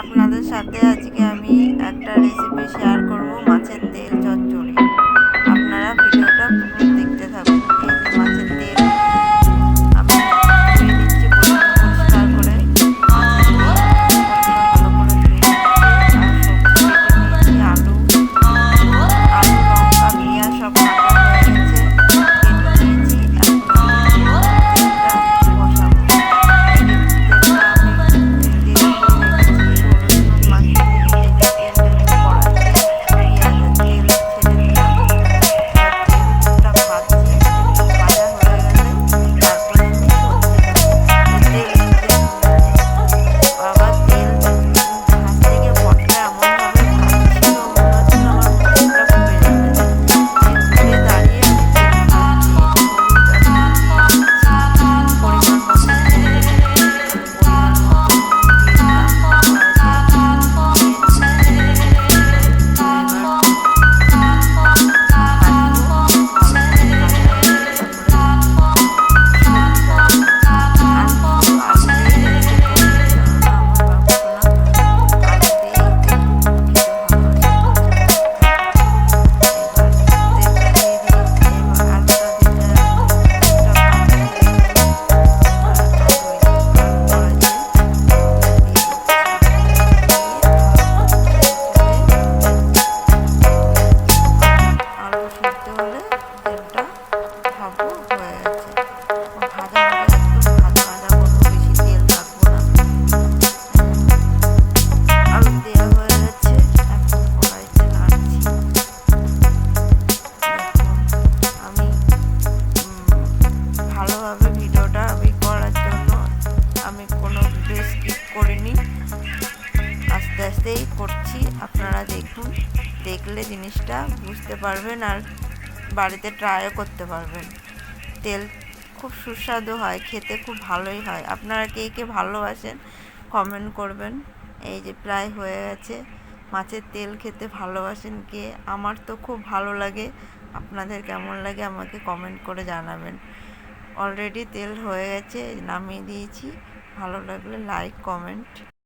আপনাদের সাথে আজকে আমি একটা রেসিপি শেয়ার করব মাছের তেল চচ্চড়ি। স্কিপ করিনি। আস্তে আস্তেই করছি। আপনারা দেখুন, দেখলে জিনিসটা বুঝতে পারবেন আর বাড়িতে ট্রাইও করতে পারবেন। তেল খুব সুস্বাদু হয়, খেতে খুব ভালোই হয়। আপনারা কে কে ভালোবাসেন কমেন্ট করবেন। এই যে প্রায় হয়ে গেছে। মাছের তেল খেতে ভালোবাসেন কে? আমার তো খুব ভালো লাগে। আপনাদের কেমন লাগে আমাকে কমেন্ট করে জানাবেন। অলরেডি তেল হয়ে গেছে, নামিয়ে দিয়েছি। ভালো লাগলে লাইক কমেন্ট